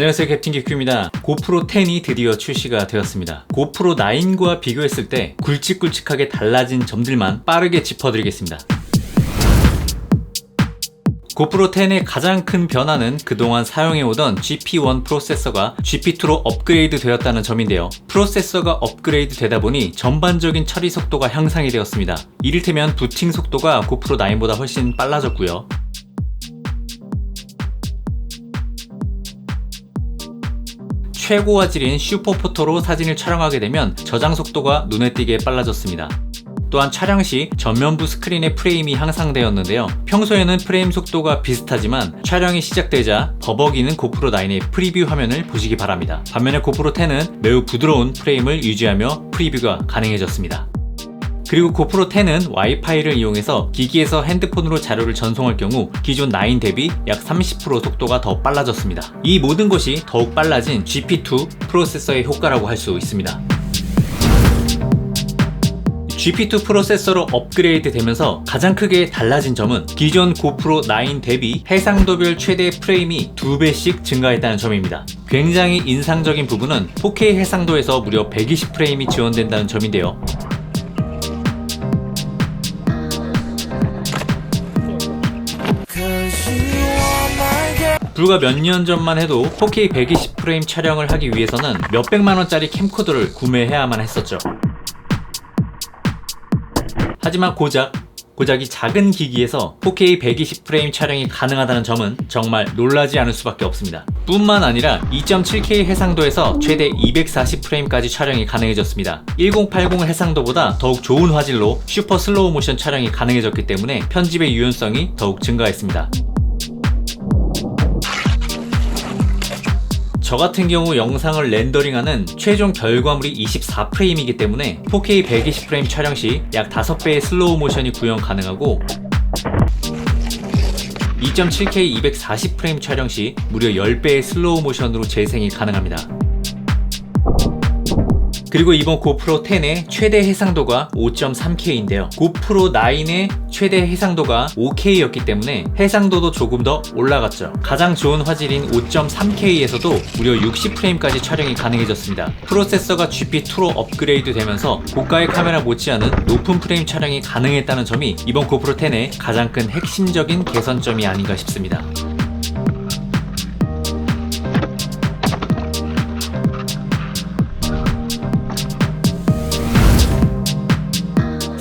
안녕하세요 캡틴 기큐입니다. 고프로 10이 드디어 출시가 되었습니다. 고프로 9과 비교했을 때 굵직굵직하게 달라진 점들만 빠르게 짚어드리겠습니다. 고프로 10의 가장 큰 변화는 그동안 사용해오던 GP1 프로세서가 GP2로 업그레이드 되었다는 점인데요. 프로세서가 업그레이드 되다 보니 전반적인 처리 속도가 향상이 되었습니다. 이를테면 부팅 속도가 고프로 9보다 훨씬 빨라졌고요. 최고 화질인 슈퍼포토로 사진을 촬영하게 되면 저장 속도가 눈에 띄게 빨라졌습니다. 또한 촬영 시 전면부 스크린의 프레임이 향상되었는데요. 평소에는 프레임 속도가 비슷하지만 촬영이 시작되자 버벅이는 고프로 9의 프리뷰 화면을 보시기 바랍니다. 반면에 고프로 10은 매우 부드러운 프레임을 유지하며 프리뷰가 가능해졌습니다. 그리고 고프로 10은 와이파이를 이용해서 기기에서 핸드폰으로 자료를 전송할 경우 기존 9 대비 약 30% 속도가 더 빨라졌습니다. 이 모든 것이 더욱 빨라진 GP2 프로세서의 효과라고 할 수 있습니다. GP2 프로세서로 업그레이드 되면서 가장 크게 달라진 점은 기존 고프로 9 대비 해상도별 최대 프레임이 2배씩 증가했다는 점입니다. 굉장히 인상적인 부분은 4K 해상도에서 무려 120프레임이 지원된다는 점인데요. 불과 몇 년 전만 해도 4K 120프레임 촬영을 하기 위해서는 몇백만 원짜리 캠코더를 구매해야만 했었죠. 하지만 고작 고작이 작은 기기에서 4K 120프레임 촬영이 가능하다는 점은 정말 놀라지 않을 수밖에 없습니다. 뿐만 아니라 2.7K 해상도에서 최대 240프레임까지 촬영이 가능해졌습니다. 1080 해상도보다 더욱 좋은 화질로 슈퍼 슬로우 모션 촬영이 가능해졌기 때문에 편집의 유연성이 더욱 증가했습니다. 저 같은 경우 영상을 렌더링하는 최종 결과물이 24프레임이기 때문에 4K 120프레임 촬영 시 약 5배의 슬로우 모션이 구현 가능하고 2.7K 240프레임 촬영 시 무려 10배의 슬로우 모션으로 재생이 가능합니다. 그리고 이번 고프로 10의 최대 해상도가 5.3K인데요. 고프로 9의 최대 해상도가 5K였기 때문에 해상도도 조금 더 올라갔죠. 가장 좋은 화질인 5.3K에서도 무려 60프레임까지 촬영이 가능해졌습니다. 프로세서가 GP2로 업그레이드 되면서 고가의 카메라 못지않은 높은 프레임 촬영이 가능했다는 점이 이번 고프로 10의 가장 큰 핵심적인 개선점이 아닌가 싶습니다.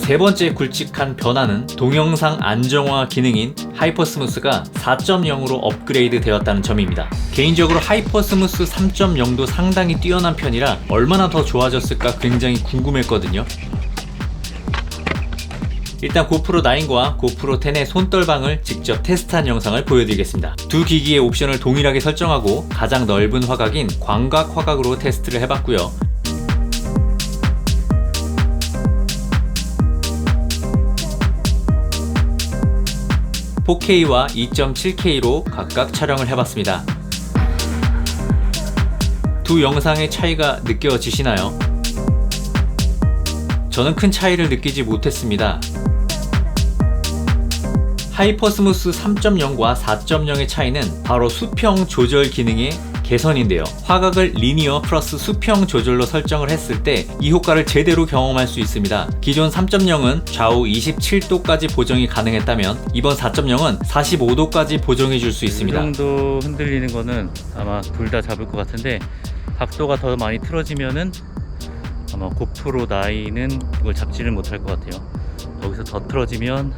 세 번째 굵직한 변화는 동영상 안정화 기능인 하이퍼스무스가 4.0으로 업그레이드 되었다는 점입니다. 개인적으로 하이퍼스무스 3.0도 상당히 뛰어난 편이라 얼마나 더 좋아졌을까 굉장히 궁금했거든요. 일단 고프로 9과 고프로 10의 손떨방을 직접 테스트한 영상을 보여드리겠습니다. 두 기기의 옵션을 동일하게 설정하고 가장 넓은 화각인 광각 화각으로 테스트를 해봤고요. 4K와 2.7K로 각각 촬영을 해봤습니다. 두 영상의 차이가 느껴지시나요? 저는 큰 차이를 느끼지 못했습니다. 하이퍼스무스 3.0과 4.0의 차이는 바로 수평 조절 기능의 개선인데요. 화각을 리니어 플러스 수평 조절로 설정을 했을 때 이 효과를 제대로 경험할 수 있습니다. 기존 3.0은 좌우 27도까지 보정이 가능했다면 이번 4.0은 45도까지 보정해 줄 수 있습니다. 이 정도 흔들리는 거는 아마 둘 다 잡을 것 같은데 각도가 더 많이 틀어지면은 아마 고프로 9은 그걸 잡지를 못할 것 같아요. 거기서 더 틀어지면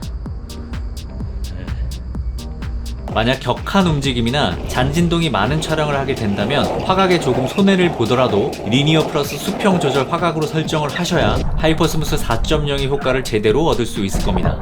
만약 격한 움직임이나 잔진동이 많은 촬영을 하게 된다면 화각에 조금 손해를 보더라도 리니어 플러스 수평 조절 화각으로 설정을 하셔야 하이퍼스무스 4.0의 효과를 제대로 얻을 수 있을 겁니다.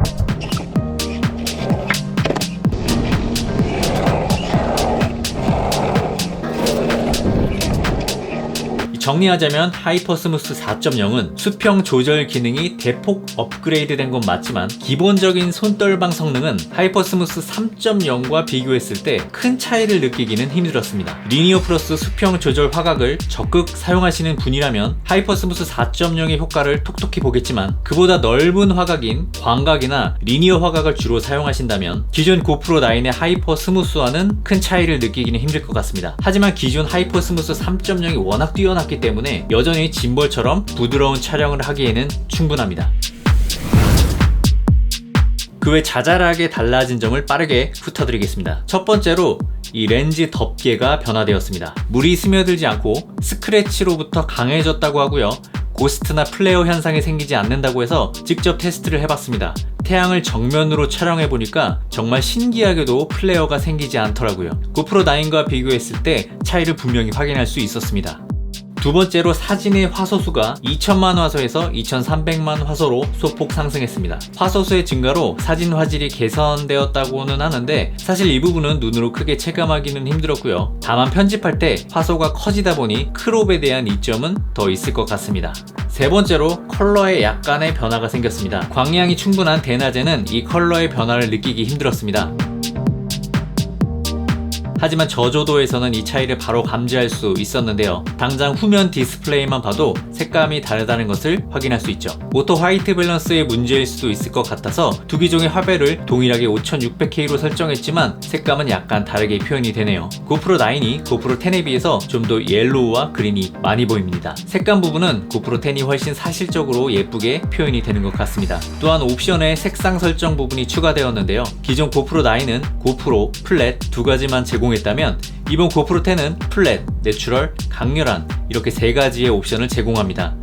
정리하자면 하이퍼스무스 4.0은 수평 조절 기능이 대폭 업그레이드 된 건 맞지만 기본적인 손떨방 성능은 하이퍼스무스 3.0과 비교했을 때 큰 차이를 느끼기는 힘들었습니다. 리니어 플러스 수평 조절 화각을 적극 사용하시는 분이라면 하이퍼스무스 4.0의 효과를 톡톡히 보겠지만 그보다 넓은 화각인 광각이나 리니어 화각을 주로 사용하신다면 기존 고프로 9의 하이퍼 스무스와는 큰 차이를 느끼기는 힘들 것 같습니다. 하지만 기존 하이퍼 스무스 3.0이 워낙 뛰어났기 때문에 여전히 짐벌처럼 부드러운 촬영을 하기에는 충분합니다. 그 외 자잘하게 달라진 점을 빠르게 훑어드리겠습니다. 첫 번째로 이 렌즈 덮개가 변화되었습니다. 물이 스며들지 않고 스크래치로부터 강해졌다고 하고요. 고스트나 플레어 현상이 생기지 않는다고 해서 직접 테스트를 해봤습니다. 태양을 정면으로 촬영해 보니까 정말 신기하게도 플레어가 생기지 않더라고요. 고프로 9과 비교했을 때 차이를 분명히 확인할 수 있었습니다. 두 번째로 사진의 화소수가 2천만 화소에서 2,300만 화소로 소폭 상승했습니다. 화소수의 증가로 사진 화질이 개선되었다고는 하는데 사실 이 부분은 눈으로 크게 체감하기는 힘들었고요. 다만 편집할 때 화소가 커지다 보니 크롭에 대한 이점은 더 있을 것 같습니다. 세 번째로 컬러에 약간의 변화가 생겼습니다. 광량이 충분한 대낮에는 이 컬러의 변화를 느끼기 힘들었습니다. 하지만 저조도에서는 이 차이를 바로 감지할 수 있었는데요. 당장 후면 디스플레이만 봐도 색감이 다르다는 것을 확인할 수 있죠. 오토 화이트 밸런스의 문제일 수도 있을 것 같아서 두 기종의 화배를 동일하게 5600K로 설정했지만 색감은 약간 다르게 표현이 되네요. 고프로 9이 고프로 10에 비해서 좀 더 옐로우와 그린이 많이 보입니다. 색감 부분은 고프로 10이 훨씬 사실적으로 예쁘게 표현이 되는 것 같습니다. 또한 옵션에 색상 설정 부분이 추가되었는데요. 기존 고프로 9은 고프로, 플랫 두 가지만 제공 했다면 이번 고프로 10은 플랫, 내추럴, 강렬한 이렇게 세 가지의 옵션을 제공합니다.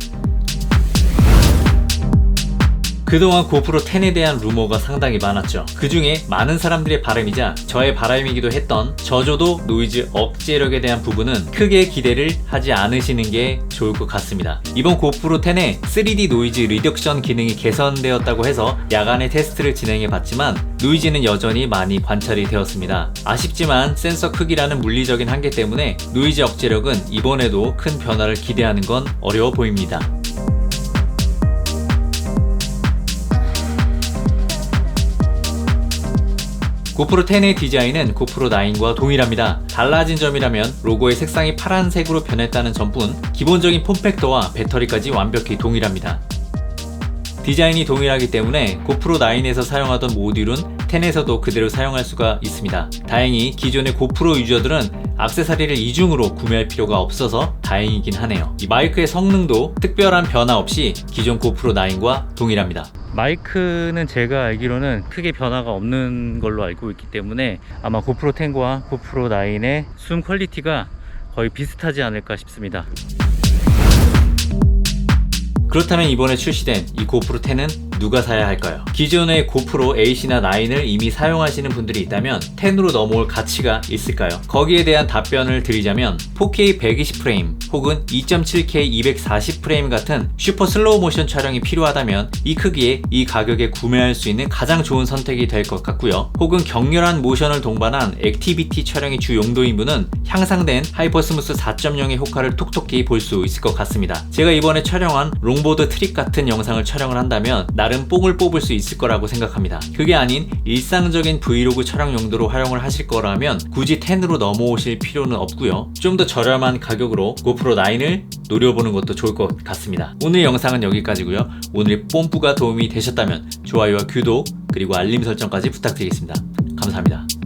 그동안 고프로 10에 대한 루머가 상당히 많았죠. 그 중에 많은 사람들의 바람이자 저의 바람이기도 했던 저조도 노이즈 억제력에 대한 부분은 크게 기대를 하지 않으시는 게 좋을 것 같습니다. 이번 고프로 10에 3D 노이즈 리덕션 기능이 개선되었다고 해서 야간에 테스트를 진행해 봤지만 노이즈는 여전히 많이 관찰이 되었습니다. 아쉽지만 센서 크기라는 물리적인 한계 때문에 노이즈 억제력은 이번에도 큰 변화를 기대하는 건 어려워 보입니다. 고프로 10의 디자인은 고프로 9과 동일합니다. 달라진 점이라면 로고의 색상이 파란색으로 변했다는 점뿐 기본적인 폼팩터와 배터리까지 완벽히 동일합니다. 디자인이 동일하기 때문에 고프로 9에서 사용하던 모듈은 10에서도 그대로 사용할 수가 있습니다. 다행히 기존의 고프로 유저들은 악세사리를 이중으로 구매할 필요가 없어서 다행이긴 하네요. 이 마이크의 성능도 특별한 변화 없이 기존 고프로 9과 동일합니다. 마이크는 제가 알기로는 크게 변화가 없는 걸로 알고 있기 때문에 아마 고프로 10과 고프로 9의 숨 퀄리티가 거의 비슷하지 않을까 싶습니다. 그렇다면 이번에 출시된 이 고프로 10은 누가 사야 할까요? 기존의 고프로 8이나 9을 이미 사용하시는 분들이 있다면 10으로 넘어올 가치가 있을까요? 거기에 대한 답변을 드리자면 4K 120프레임 혹은 2.7K 240프레임 같은 슈퍼 슬로우 모션 촬영이 필요하다면 이 크기에 이 가격에 구매할 수 있는 가장 좋은 선택이 될 것 같고요. 혹은 격렬한 모션을 동반한 액티비티 촬영이 주 용도인 분은 향상된 하이퍼스무스 4.0의 효과를 톡톡히 볼 수 있을 것 같습니다. 제가 이번에 촬영한 롱 보드 트릭 같은 영상을 촬영을 한다면 나름 뽕을 뽑을 수 있을 거라고 생각합니다. 그게 아닌 일상적인 브이로그 촬영 용도로 활용을 하실 거라면 굳이 10으로 넘어오실 필요는 없고요. 좀 더 저렴한 가격으로 고프로 9을 노려보는 것도 좋을 것 같습니다. 오늘 영상은 여기까지고요. 오늘의 뽐뿌가 도움이 되셨다면 좋아요와 구독 그리고 알림 설정까지 부탁드리겠습니다. 감사합니다.